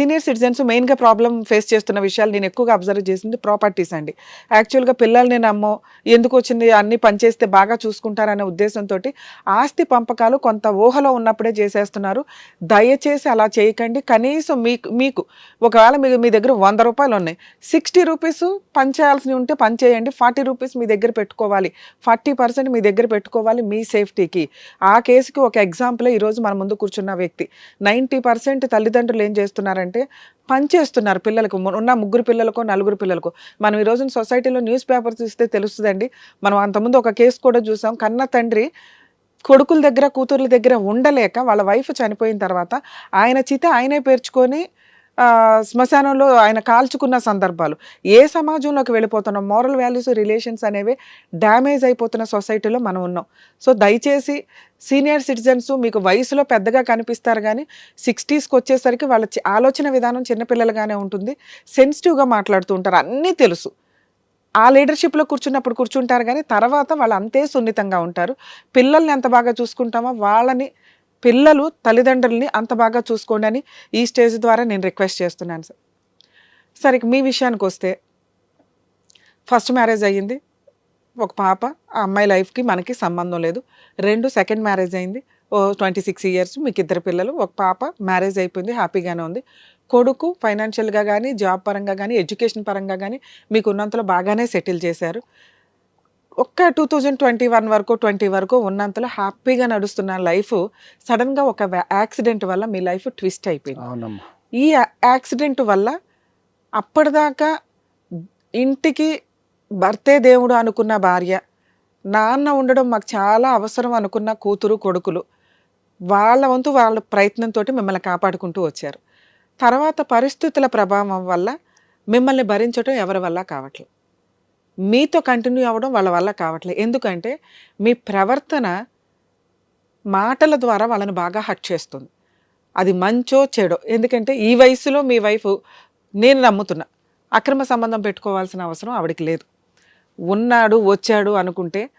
Senior citizens మెయిన్గా problem face చేస్తున్న విషయాలు నేను ఎక్కువగా అబ్జర్వ్ చేసింది ప్రాపర్టీస్ అండి. యాక్చువల్గా పిల్లల్ని నమ్మో ఎందుకు వచ్చింది అన్ని పనిచేస్తే బాగా చూసుకుంటారనే ఉద్దేశంతో ఆస్తి పంపకాలు కొంత ఊహలో ఉన్నప్పుడే చేసేస్తున్నారు. దయచేసి అలా చేయకండి. కనీసం మీకు మీకు ఒకవేళ మీ మీ దగ్గర వంద రూపాయలు ఉన్నాయి సిక్స్టీ రూపీస్ పని చేయాల్సి ఉంటే పని చేయండి. ఫార్టీ రూపీస్ మీ దగ్గర పెట్టుకోవాలి. ఫార్టీ పర్సెంట్ మీ దగ్గర పెట్టుకోవాలి మీ సేఫ్టీకి. ఆ కేసుకి ఒక ఎగ్జాంపుల్ ఈరోజు మన ముందు కూర్చున్న వ్యక్తి. నైంటీ పర్సెంట్ తల్లిదండ్రులు ఏం చేస్తున్నారంటే పని చేస్తున్నారు పిల్లలకు. ఉన్న ముగ్గురు పిల్లలకు నలుగురు పిల్లలకు. మనం ఈ రోజున సొసైటీలో న్యూస్ పేపర్ చూస్తే తెలుస్తుందండి. మనం అంతకుముందు ఒక కేసు కూడా చూసాం. కన్న తండ్రి కొడుకుల దగ్గర కూతుర్ల దగ్గర ఉండలేక వాళ్ళ వైఫ్ చనిపోయిన తర్వాత ఆయన చిత ఆయనే పేర్చుకొని శ్మశానంలో ఆయన కాల్చుకున్న సందర్భాలు. ఏ సమాజంలోకి వెళ్ళిపోతున్నాం? మోరల్ వాల్యూస్ రిలేషన్స్ అనేవి డ్యామేజ్ అయిపోతున్న సొసైటీలో మనం ఉన్నాం. సో దయచేసి సీనియర్ సిటిజన్స్ మీకు వయసులో పెద్దగా కనిపిస్తారు కానీ సిక్స్టీస్కి వచ్చేసరికి వాళ్ళ ఆలోచన విధానం చిన్నపిల్లలుగానే ఉంటుంది. సెన్సిటివ్గా మాట్లాడుతూ ఉంటారు. అన్నీ తెలుసు. ఆ లీడర్షిప్లో కూర్చున్నప్పుడు కూర్చుంటారు కానీ తర్వాత వాళ్ళు అంతే సున్నితంగా ఉంటారు. పిల్లల్ని ఎంత బాగా చూసుకుంటామో వాళ్ళని పిల్లలు తల్లిదండ్రుల్ని అంత బాగా చూసుకోండి అని ఈ స్టేజ్ ద్వారా నేను రిక్వెస్ట్ చేస్తున్నాను సార్. సరే ఇక మీ విషయానికి వస్తే ఫస్ట్ మ్యారేజ్ అయ్యింది. ఒక పాప ఆ అమ్మాయి లైఫ్కి మనకి సంబంధం లేదు. రెండు సెకండ్ మ్యారేజ్ అయింది. ఓ ట్వంటీ సిక్స్ ఇయర్స్ మీకు ఇద్దరు పిల్లలు ఒక పాప మ్యారేజ్ అయిపోయింది హ్యాపీగానే ఉంది. కొడుకు ఫైనాన్షియల్గా కానీ జాబ్ పరంగా కానీ ఎడ్యుకేషన్ పరంగా కానీ మీకు ఉన్నంతలో బాగానే సెటిల్ చేశారు. ఒక్క టూ థౌజండ్ ట్వంటీ వన్ వరకు ట్వంటీ వరకు ఉన్నంతలో హ్యాపీగా నడుస్తున్న లైఫ్ సడన్గా ఒక యాక్సిడెంట్ వల్ల మీ లైఫ్ ట్విస్ట్ అయిపోయింది. ఈ యాక్సిడెంట్ వల్ల అప్పటిదాకా ఇంటికి భర్తే దేవుడు అనుకున్న భార్య నాన్న ఉండడం మాకు చాలా అవసరం అనుకున్న కూతురు కొడుకులు వాళ్ళ వంతు వాళ్ళ ప్రయత్నంతో మిమ్మల్ని కాపాడుకుంటూ వచ్చారు. తర్వాత పరిస్థితుల ప్రభావం వల్ల మిమ్మల్ని భరించడం ఎవరి వల్ల కావట్లేదు. మీతో కంటిన్యూ అవ్వడం వాళ్ళ వల్ల కావట్లేదు ఎందుకంటే మీ ప్రవర్తన మాటల ద్వారా వాళ్ళని బాగా హట్ చేస్తుంది. అది మంచో చెడో. ఎందుకంటే ఈ వయసులో మీ వైఫ్ నేను నమ్ముతున్నా. అక్రమ సంబంధం పెట్టుకోవాల్సిన అవసరం ఆవిడకి లేదు. ఉన్నాడు వచ్చాడు అనుకుంటే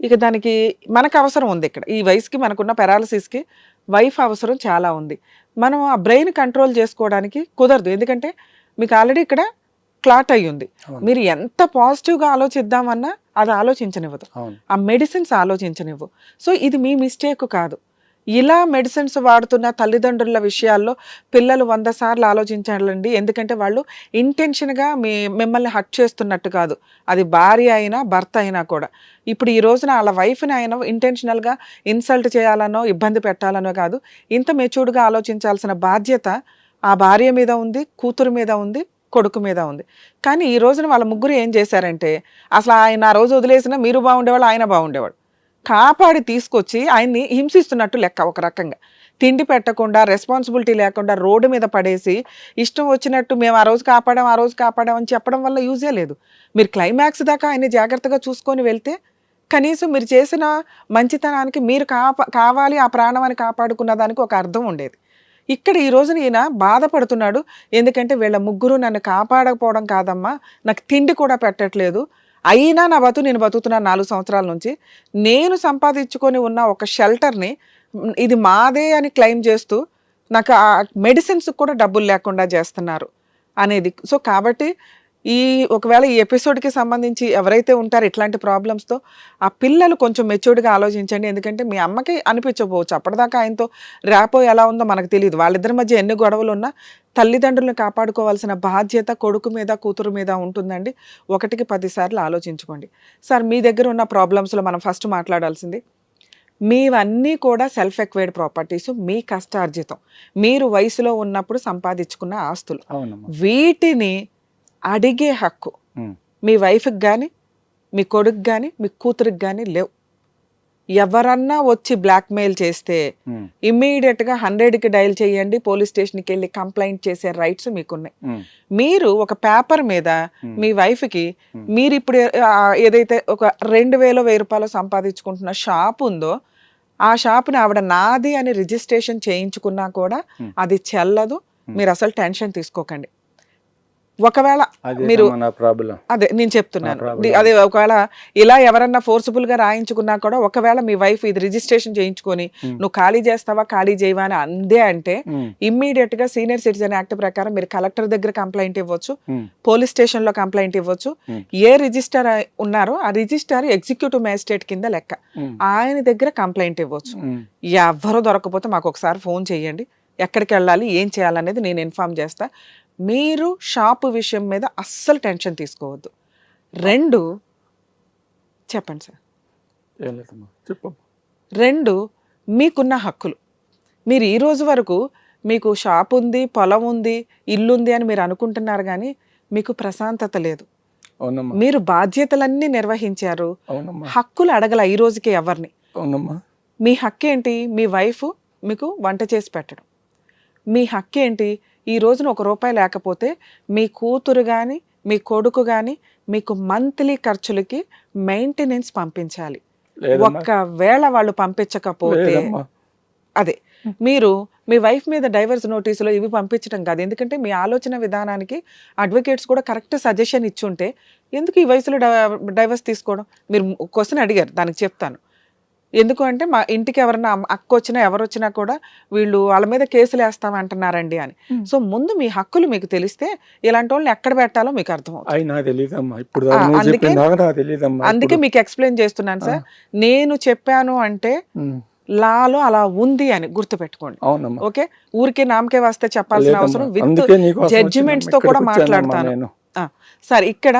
ఇక దానికి మనకు అవసరం ఉంది ఇక్కడ. ఈ వయసుకి మనకున్న పెరాలసిస్కి వైఫ్ అవసరం చాలా ఉంది. మనం ఆ బ్రెయిన్ కంట్రోల్ చేసుకోవడానికి కుదరదు. ఎందుకంటే మీకు ఆల్రెడీ ఇక్కడ క్లాట్ అయ్యి ఉంది అవును. మీరు ఎంత పాజిటివ్గా ఆలోచిద్దామన్నా అది ఆలోచించనివ్వదు. ఆ మెడిసిన్స్ ఆలోచించనివ్వు. సో ఇది మీ మిస్టేక్ కాదు. ఇలా మెడిసిన్స్ వాడుతున్న తల్లిదండ్రుల విషయాల్లో పిల్లలు వంద సార్లు ఆలోచించాలండి. ఎందుకంటే వాళ్ళు ఇంటెన్షన్గా మీ మిమ్మల్ని హట్ చేస్తున్నట్టు కాదు. అది భార్య అయినా భర్త అయినా కూడా. ఇప్పుడు ఈ రోజున వాళ్ళ వైఫ్ని అయినా ఇంటెన్షనల్గా ఇన్సల్ట్ చేయాలనో ఇబ్బంది పెట్టాలనో కాదు. ఇంత మెచ్యూర్డ్గా ఆలోచించాల్సిన బాధ్యత ఆ భార్య మీద ఉంది కూతురు మీద ఉంది కొడుకు మీద ఉంది. కానీ ఈ రోజున వాళ్ళ ముగ్గురు ఏం చేశారంటే అసలు ఆయన ఆ రోజు వదిలేసినా మీరు బాగుండేవాళ్ళు ఆయన బాగుండేవాడు కాపాడి తీసుకొచ్చి ఆయన్ని హింసిస్తున్నట్టు లెక్క ఒక రకంగా. తిండి పెట్టకుండా రెస్పాన్సిబిలిటీ లేకుండా రోడ్డు మీద పడేసి ఇష్టం వచ్చినట్టు మేము ఆ రోజు కాపాడాం ఆ రోజు కాపాడాం అని చెప్పడం వల్ల యూజే లేదు. మీరు క్లైమాక్స్ దాకా ఆయన్ని జాగ్రత్తగా చూసుకొని వెళ్తే కనీసం మీరు చేసిన మంచితనానికి మీరు కాపా కావాలి ఆ ప్రాణాన్ని కాపాడుకున్న దానికి ఒక అర్థం ఉండేది. ఇక్కడ ఈ రోజున ఈయన బాధపడుతున్నాడు. ఎందుకంటే వీళ్ళ ముగ్గురు నన్ను కాపాడకపోవడం కాదమ్మా. నాకు తిండి కూడా పెట్టట్లేదు. అయినా నా బతు నేను బతుకుతున్నాను నాలుగు సంవత్సరాల నుంచి నేను సంపాదించుకొని ఉన్న ఒక షెల్టర్ని ఇది మాదే అని క్లెయిమ్ చేస్తూ నాకు ఆ మెడిసిన్స్ కూడా డబ్బులు లేకుండా చేస్తున్నారు అనేది. సో కాబట్టి ఈ ఒకవేళ ఈ ఎపిసోడ్కి సంబంధించి ఎవరైతే ఉంటారో ఇట్లాంటి ప్రాబ్లమ్స్తో ఆ పిల్లలు కొంచెం మెచ్యూర్డ్గా ఆలోచించండి. ఎందుకంటే మీ అమ్మకి అనిపించకపోవచ్చు. అప్పటిదాకా ఆయనతో ర్యాపో ఎలా ఉందో మనకు తెలియదు. వాళ్ళిద్దరి మధ్య ఎన్ని గొడవలు ఉన్నా తల్లిదండ్రులను కాపాడుకోవాల్సిన బాధ్యత కొడుకు మీద కూతురు మీద ఉంటుందండి. ఒకటికి పదిసార్లు ఆలోచించుకోండి. సార్ మీ దగ్గర ఉన్న ప్రాబ్లమ్స్లో మనం ఫస్ట్ మాట్లాడాల్సింది మీవన్నీ కూడా సెల్ఫ్ ఎక్వైర్డ్ ప్రాపర్టీస్ మీ కష్టార్జితం. మీరు వయసులో ఉన్నప్పుడు సంపాదించుకున్న ఆస్తులు. వీటిని అడిగే హక్కు. మీ వైఫ్కి కానీ మీ కొడుకు కానీ మీ కూతురికి కానీ లేవు ఎవరన్నా వచ్చి బ్లాక్మెయిల్ చేస్తే ఉమ్. ఇమ్మీడియట్గా హండ్రెడ్కి డయల్ చేయండి పోలీస్ స్టేషన్కి వెళ్ళి కంప్లైంట్ చేసే రైట్స్ మీకున్నాయి. మీరు ఒక పేపర్ మీద. మీ వైఫ్కి Hmm. మీరు ఇప్పుడు ఏదైతే ఒక రెండు వేలు వెయ్యి రూపాయలు సంపాదించుకుంటున్న షాప్ ఉందో ఆ షాప్ని ఆవిడ నాది అని రిజిస్ట్రేషన్ చేయించుకున్నా కూడా. అది చెల్లదు. మీరు అసలు టెన్షన్ తీసుకోకండి ఒకవేళ మీరు అదే నేను చెప్తున్నాను. అదే ఒకవేళ ఇలా ఎవరన్నా ఫోర్సుబుల్గా రాయించుకున్నా కూడా ఒకవేళ మీ వైఫ్ ఇది రిజిస్ట్రేషన్ చేయించుకొని. నువ్వు ఖాళీ చేస్తావా ఖాళీ చేయవా అని అందే అంటే ఇమ్మీడియట్గా సీనియర్ సిటిజన్ యాక్ట్ ప్రకారం మీరు కలెక్టర్ దగ్గర కంప్లైంట్ ఇవ్వచ్చు పోలీస్ స్టేషన్లో కంప్లైంట్ ఇవ్వచ్చు. ఏ రిజిస్టర్ ఉన్నారో ఆ రిజిస్టర్ ఎగ్జిక్యూటివ్ మ్యాజిస్ట్రేట్ కింద లెక్క ఆయన దగ్గర కంప్లైంట్ ఇవ్వచ్చు. ఉమ్. ఎవ్వరూ దొరకకపోతే మాకు ఒకసారి ఫోన్ చేయండి. ఎక్కడికి వెళ్ళాలి ఏం చేయాలనేది నేను ఇన్ఫామ్ చేస్తా. మీరు షాపు విషయం మీద అస్సలు టెన్షన్ తీసుకోవద్దు. రెండు చెప్పండి సార్. రెండు మీకున్న హక్కులు. మీరు ఈ రోజు వరకు మీకు షాప్ ఉంది పొలం ఉంది ఇల్లు ఉంది అని మీరు అనుకుంటున్నారు కానీ మీకు ప్రశాంతత లేదు. మీరు బాధ్యతలన్నీ నిర్వహించారు. హక్కులు అడగల ఈ రోజుకి ఎవరిని? మీ హక్కు ఏంటి మీ వైఫ్ మీకు వంట చేసి పెట్టడం. మీ హక్కు ఏంటి ఈ రోజున ఒక రూపాయి లేకపోతే మీ కూతురు కానీ మీ కొడుకు కానీ మీకు మంత్లీ ఖర్చులకి మెయింటెనెన్స్ పంపించాలి. ఒక్కవేళ వాళ్ళు పంపించకపోతే అదే. మీరు మీ వైఫ్ మీద డైవర్స్ నోటీసులు ఇవి పంపించడం కాదు. ఎందుకంటే మీ ఆలోచన విధానానికి అడ్వకేట్స్ కూడా కరెక్ట్ సజెషన్ ఇచ్చుంటే ఎందుకు ఈ వయసులో డైవర్స్ తీసుకోవడం? మీరు క్వశ్చన్ అడిగారు దానికి చెప్తాను. ఎందుకు అంటే మా ఇంటికి ఎవరన్నా అమ్మ- అక్క వచ్చినా ఎవరు వచ్చినా కూడా వీళ్ళు వాళ్ళ మీద కేసులు వేస్తామంటున్నారండి అని. సో ముందు మీ హక్కులు మీకు తెలిస్తే ఇలాంటి వాళ్ళని ఎక్కడ పెట్టాలో మీకు నువ్వు అందుకే- అందుకే మీకు ఎక్స్ప్లెయిన్ చేస్తున్నాను సార్. నేను చెప్పాను అంటే లాలో అలా ఉంది అని గుర్తుపెట్టుకోండి. అవునమ్మా. ఓకే? ఊరికే నామకే వస్తే చెప్పాల్సిన. అవసరం విత్ జడ్జిమెంట్స్తో. కూడా మాట్లాడతాను. సార్ ఇక్కడ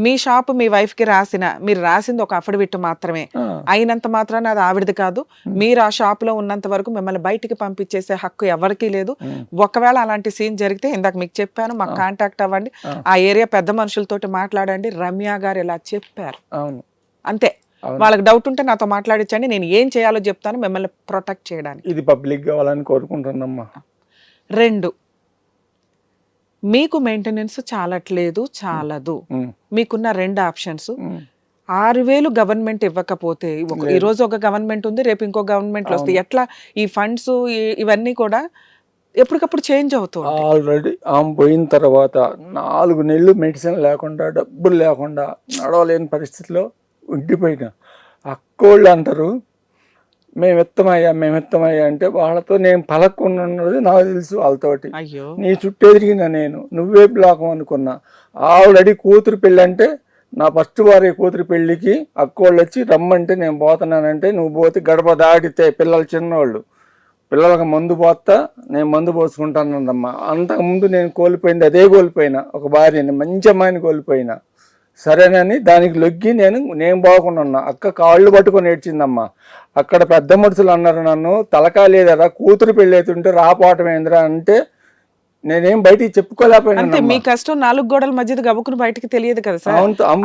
మీ షాప్ మీ వైఫ్కి రాసిన మీరు రాసింది ఒక అఫిడవిట్ మాత్రమే. అయినంత మాత్రాన అది ఆవిడది కాదు. మీరు ఆ షాప్లో ఉన్నంత వరకు మిమ్మల్ని బయటికి పంపించేసే హక్కు ఎవరికీ లేదు. ఒకవేళ అలాంటి సీన్ జరిగితే ఇందాక మీకు చెప్పాను మాకు. కాంటాక్ట్ అవ్వండి. ఆ. ఏరియా పెద్ద మనుషులతోటి మాట్లాడండి. రమ్య గారు ఇలా చెప్పారు. అవును. అంతే. వాళ్ళకి డౌట్ ఉంటే నాతో మాట్లాడించండి నేను ఏం చేయాలో చెప్తాను మిమ్మల్ని ప్రొటెక్ట్ చేయడానికి. ఇది పబ్లిక్ కావాలని కోరుకుంటున్నామ్మా రెండు. మీకు మెయింటెనెన్స్ చాలట్లేదు చాలదు. మీకున్న రెండు ఆప్షన్స్ ఆరు వేలు గవర్నమెంట్ ఇవ్వకపోతే ఈ. రోజు ఒక గవర్నమెంట్ ఉంది రేపు ఇంకో గవర్నమెంట్ వస్తాయి. ఎట్లా ఈ ఫండ్స్ ఇవన్నీ కూడా ఎప్పటికప్పుడు చేంజ్ అవుతూ ఉంటాయి. ఆల్రెడీ ఆమె పోయిన తర్వాత నాలుగు నెలలు మెడిసిన్ లేకుండా డబ్బులు లేకుండా నడవలేని పరిస్థితిలో ఉండిపోయిన. అక్కోళ్ళు అంటారు మేము ఎత్తమయ్యా మేము ఎత్తమయ్యా అంటే వాళ్ళతో నేను పలక్కున్నది నాకు తెలుసు వాళ్ళతోటి. నీ చుట్టూ ఎదిరిగిన నేను నువ్వే బ్లాకం అనుకున్నా. ఆల్రెడీ కూతురు పెళ్ళి అంటే నా ఫస్ట్ వారి కూతురు పెళ్ళికి అక్కోళ్ళు వచ్చి రమ్మంటే నేను పోతున్నానంటే నువ్వు పోతే గడప దాటితే పిల్లలు చిన్నోళ్ళు. పిల్లలకు మందు పోతా నేను మందు పోసుకుంటానమ్మా అంతకుముందు నేను కోల్పోయింది అదే కోల్పోయినా ఒక భార్యని మంచి అమ్మాయిని కోల్పోయినా. సరేనని దానికి లొగ్గి నేను నేను బాగున్నా ఉన్నా. అక్క కాళ్ళు పట్టుకొని ఏడ్చిందమ్మా. అక్కడ పెద్ద మనుషులు అన్నారు నన్ను తలకా లేదరా కూతురు పెళ్ళి అవుతుంటే రాపోవటం ఏందిరా అంటే నేనేం బయటికి చెప్పుకోలేకపోయినా అంతే మీ కష్టం నాలుగు గోడల మధ్య గబుకుని బయటకి తెలియదు కదా సార్.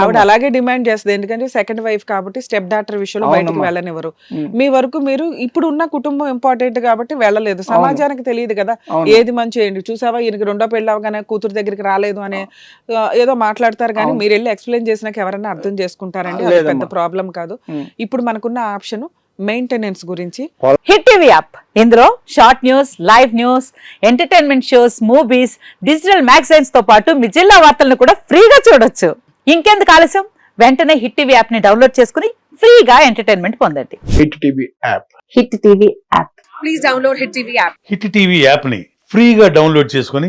ఆవిడ అలాగే డిమాండ్ చేస్తుంది ఎందుకంటే సెకండ్ వైఫ్ కాబట్టి స్టెప్ డాక్టర్ విషయంలో బయటకు. వెళ్ళనివ్వరు. మీ వరకు మీరు ఇప్పుడు ఉన్న కుటుంబం ఇంపార్టెంట్ కాబట్టి వెళ్ళలేదు సమాజానికి తెలియదు కదా. ఏది మంచి ఏంటి చూసావా ఈయనకి రెండో పెళ్ళి అవగానే కూతురు దగ్గరికి రాలేదు అనే ఏదో మాట్లాడతారు కానీ. మీరు వెళ్ళి ఎక్స్ప్లెయిన్ చేసినాక ఎవరన్నా అర్థం చేసుకుంటారండి. పెద్ద ప్రాబ్లం కాదు. ఇప్పుడు మనకున్న ఆప్షన్ మెయింటెనెన్స్ గురించి. Hit TV app. ఇందులో short news live news entertainment shows movies digital మ్యాగజైన్స్తో పాటు మీ జిల్లా వార్తలను కూడా ఫ్రీగా చూడొచ్చు. ఇంకెందుకు ఆలస్యం? వెంటనే హిట్ టీవీ యాప్ని డౌన్లోడ్ చేసుకుని ఫ్రీగా ఎంటర్టైన్మెంట్ పొందండి. Hit TV app. Hit TV app. Please download Hit TV app. Hit TV యాప్ని ఫ్రీగా డౌన్లోడ్ చేసుకొని